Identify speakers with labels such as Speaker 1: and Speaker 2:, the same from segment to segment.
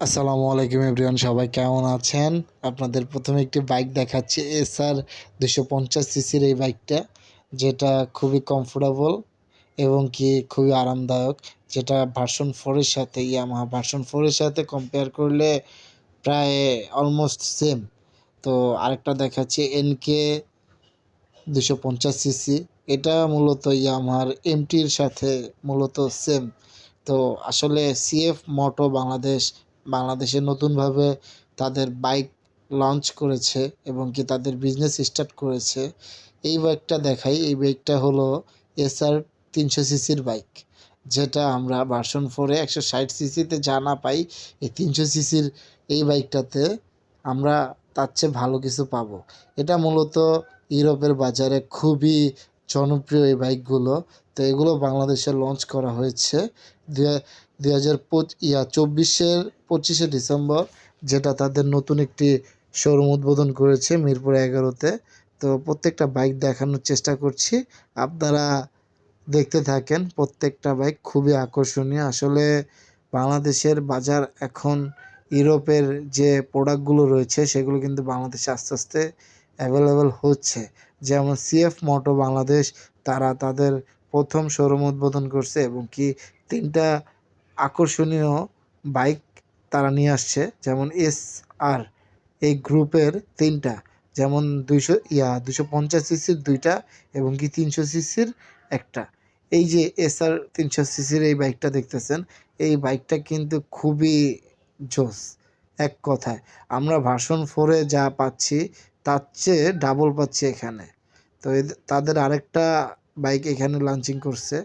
Speaker 1: আসসালামু আলাইকুম এভরিওয়ান, সবাই কেমন আছেন? আপনাদের প্রথমে একটি বাইক দেখাচ্ছি, এসআর দুশো পঞ্চাশ সিসির এই বাইকটা, যেটা খুবই কমফোর্টেবল এবং কি খুবই আরামদায়ক, যেটা ভার্সন ফোরের সাথে ইয়ামাহা ভার্সন ফোরের সাথে কম্পেয়ার করলে প্রায় অলমোস্ট সেম তো আরেকটা দেখাচ্ছি এনকে দুশো পঞ্চাশ সিসি, এটা মূলত ইয়ামাহার এমটির সাথে মূলত সেম তো আসলে সিএফ মোটো বাংলাদেশ বাংলাদেশে নতুনভাবে তাদের বাইক লঞ্চ করেছে এবং কি তাদের বিজনেস স্টার্ট করেছে। এই বাইকটা দেখাই, এই বাইকটা হলো এসআর তিনশো সিসির বাইক, যেটা আমরা ভার্সন ফোরে একশো ষাট সিসিতে যা না পাই, এই তিনশো সিসির এই বাইকটাতে আমরা তার চেয়ে ভালো কিছু পাবো। এটা মূলত ইউরোপের বাজারে খুবই জনপ্রিয় এই বাইকগুলো। তো এগুলো বাংলাদেশে লঞ্চ করা হয়েছে। দুই হাজার ইয়া চব্বিশের পঁচিশে ডিসেম্বর, যেটা তাদের নতুন একটি শোরুম উদ্বোধন করেছে মিরপুর এগারোতে। তো প্রত্যেকটা বাইক দেখানোর চেষ্টা করছি। আপনারা দেখতে থাকেন, প্রত্যেকটা বাইক খুবই আকর্ষণীয়। আসলে বাংলাদেশের বাজার এখন ইউরোপের যে প্রোডাক্টগুলো রয়েছে, সেগুলো কিন্তু বাংলাদেশে আস্তে আস্তে অ্যাভেলেবেল হচ্ছে। যেমন সিএফ মোটো বাংলাদেশ তারা তাদের প্রথম শোরুম উদ্বোধন করছে এবং কি তিনটা আকর্ষণীয় বাইক তারা নিয়ে আসছে, যেমন এস আর, এই গ্রুপের তিনটা। যেমন দুইশো, ইয়া দুশো পঞ্চাশ সিসির দুইটা এবং কি তিনশো সিসির একটা। এই যে এস আর তিনশো সিসির এই বাইকটা দেখতেছেন, এই বাইকটা কিন্তু খুবই জোস, এক কথায়। আমরা ভার্সন ফোরে যা পাচ্ছি, তার চেয়ে ডাবল পাচ্ছি এখানে। তো তাদের আরেকটা বাইক এখানে লঞ্চিং করছে।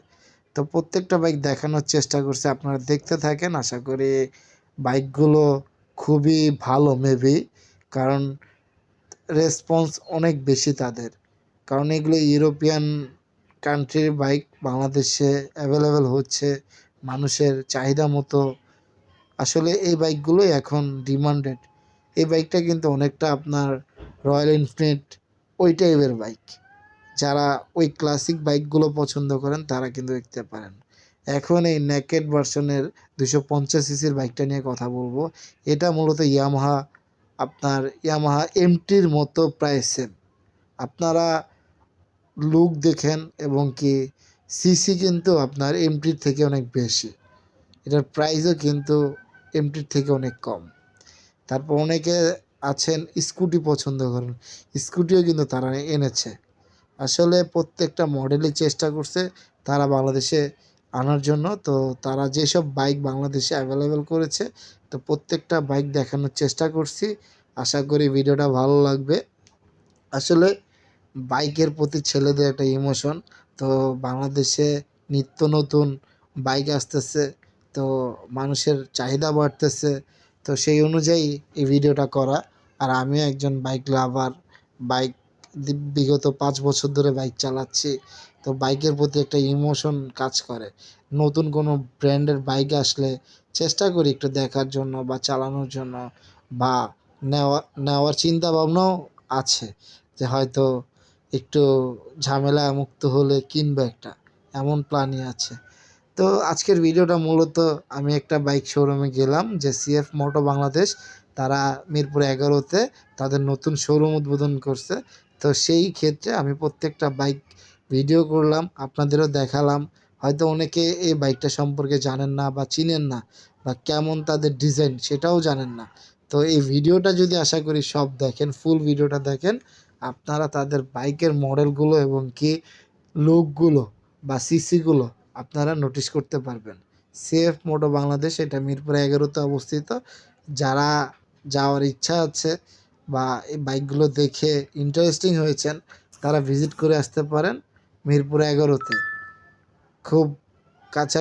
Speaker 1: তো প্রত্যেকটা বাইক দেখানোর চেষ্টা করছে। আপনারা দেখতে থাকেন, আশা করি বাইকগুলো খুবই ভালো মেবি কারণ রেসপন্স অনেক বেশি তাদের। কারণ এগুলো ইউরোপিয়ান কান্ট্রির বাইক বাংলাদেশে অ্যাভেলেবেল হচ্ছে, মানুষের চাহিদা মতো। আসলে এই বাইকগুলোই এখন ডিমান্ডেড এই বাইকটা কিন্তু অনেকটা আপনার রয়্যাল এনফিল্ড ওই টাইপের বাইক যারা ওই ক্লাসিক বাইকগুলো পছন্দ করেন, তারা কিন্তু দেখতে পারেন। এখন এই নেকেড ভার্সনের দুশো পঞ্চাশ সিসির বাইকটা নিয়ে কথা বলব। এটা মূলত ইয়ামাহা আপনার ইয়ামাহা এমটির মতো প্রায় সেম আপনারা লুক দেখেন এবং কি সিসি কিন্তু আপনার এমটির থেকে অনেক বেশি। এটার প্রাইসও কিন্তু এমটির থেকে অনেক কম। তারপর অনেকে আছেন স্কুটি পছন্দ করেন। স্কুটিও কিন্তু তারা এনেছে। আসলে প্রত্যেকটা মডেলই চেষ্টা করছে তারা বাংলাদেশে আনার জন্য। তো তারা যেসব বাইক বাংলাদেশে অ্যাভেলেবেল করেছে, তো প্রত্যেকটা বাইক দেখানোর চেষ্টা করছি। আশা করি ভিডিওটা ভালো লাগবে। আসলে বাইকের প্রতি ছেলেদের একটা ইমোশন তো বাংলাদেশে নিত্য নতুন বাইক আসতেছে, তো মানুষের চাহিদা বাড়তেছে, তো সেই অনুযায়ী এই ভিডিওটা করা। আর আমিও একজন বাইক লাভার বাইক বিগত পাঁচ বছর ধরে বাইক চালাচ্ছি। তো বাইকের প্রতি একটা ইমোশন কাজ করে। নতুন কোনো ব্র্যান্ডের বাইক আসলে চেষ্টা করি একটু দেখার জন্য বা চালানোর জন্য বা নেওয়া, নেওয়ার চিন্তা ভাবনাও আছে যে হয়তো একটু ঝামেলা মুক্ত হলে কিনবো একটা। এমন প্ল্যানই আছে। তো আজকের ভিডিওটা মূলত আমি একটা বাইক শোরুমে গেলাম যে সিএফ মোটো বাংলাদেশ। তারা মিরপুর এগারোতে তাদের নতুন শোরুম উদ্বোধন করছে। তো সেই ক্ষেত্রে আমি প্রত্যেকটা বাইক ভিডিও করলাম, আপনাদেরও দেখালাম। হয়তো অনেকে এই বাইকটা সম্পর্কে জানেন না বা চিনেন না বা কেমন তাদের ডিজাইন সেটাও জানেন না। তো এই ভিডিওটা যদি আশা করি সব দেখেন ফুল ভিডিওটা দেখেন, আপনারা তাদের বাইকের মডেলগুলো এবং কি লুকগুলো বা সিসিগুলো আপনারা নোটিশ করতে পারবেন। সেফ মোটো বাংলাদেশ এটা মিরপুর এগারোতে অবস্থিত। যারা যাওয়ার ইচ্ছা আছে বা এই বাইকগুলো দেখে ইন্টারেস্টিং হয়েছেন, তারা ভিজিট করে আসতে পারেন মিরপুর এগারোতে। খুব কাছে